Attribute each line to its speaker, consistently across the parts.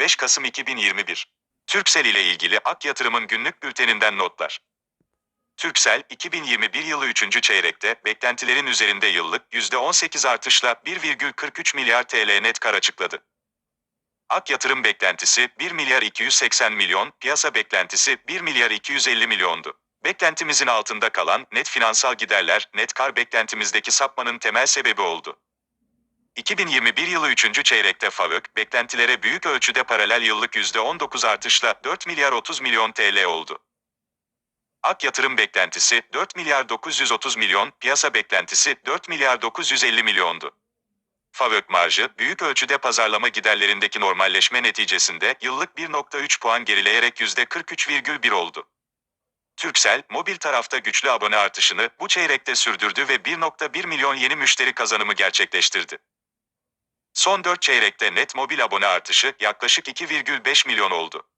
Speaker 1: 5 Kasım 2021 Türksel ile ilgili Ak Yatırım'ın günlük bülteninden notlar. Türksel, 2021 yılı 3. çeyrekte beklentilerin üzerinde yıllık %18 artışla 1,43 milyar TL net kar açıkladı. Ak yatırım beklentisi 1 milyar 280 milyon, piyasa beklentisi 1 milyar 250 milyondu. Beklentimizin altında kalan net finansal giderler, net kar beklentimizdeki sapmanın temel sebebi oldu. 2021 yılı 3. çeyrekte FAVÖK, beklentilere büyük ölçüde paralel yıllık %19 artışla 4 milyar 30 milyon TL oldu. Ak yatırım beklentisi 4 milyar 930 milyon, piyasa beklentisi 4 milyar 950 milyondu. FAVÖK marjı, büyük ölçüde pazarlama giderlerindeki normalleşme neticesinde yıllık 1.3 puan gerileyerek %43,1 oldu. Türksel, mobil tarafta güçlü abone artışını bu çeyrekte sürdürdü ve 1.1 milyon yeni müşteri kazanımı gerçekleştirdi. Son 4 çeyrekte net mobil abone artışı yaklaşık 2,5 milyon oldu.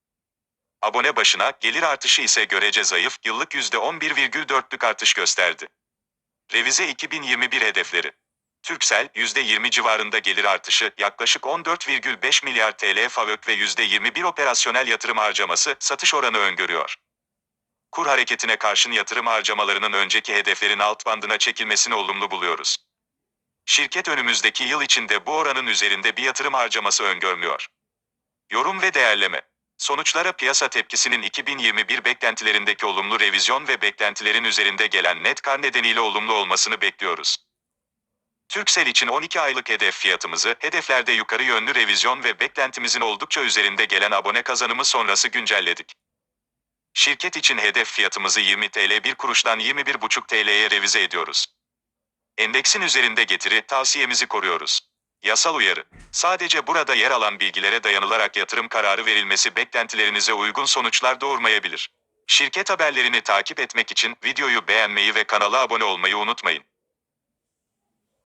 Speaker 1: Abone başına gelir artışı ise görece zayıf, yıllık %11,4'lük artış gösterdi. Revize 2021 hedefleri. Türksel, %20 civarında gelir artışı, yaklaşık 14,5 milyar TL FAVÖK ve %21 operasyonel yatırım harcaması, satış oranı öngörüyor. Kur hareketine karşın yatırım harcamalarının önceki hedeflerin alt bandına çekilmesini olumlu buluyoruz. Şirket önümüzdeki yıl içinde bu oranın üzerinde bir yatırım harcaması öngörmüyor. Yorum ve değerleme. Sonuçlara piyasa tepkisinin 2021 beklentilerindeki olumlu revizyon ve beklentilerin üzerinde gelen net kar nedeniyle olumlu olmasını bekliyoruz. Türksel için 12 aylık hedef fiyatımızı, hedeflerde yukarı yönlü revizyon ve beklentimizin oldukça üzerinde gelen abone kazanımı sonrası güncelledik. Şirket için hedef fiyatımızı 20 TL 1 kuruştan 21,5 TL'ye revize ediyoruz. Endeksin üzerinde getiri tavsiyemizi koruyoruz. Yasal uyarı. Sadece burada yer alan bilgilere dayanılarak yatırım kararı verilmesi beklentilerinize uygun sonuçlar doğurmayabilir. Şirket haberlerini takip etmek için videoyu beğenmeyi ve kanala abone olmayı unutmayın.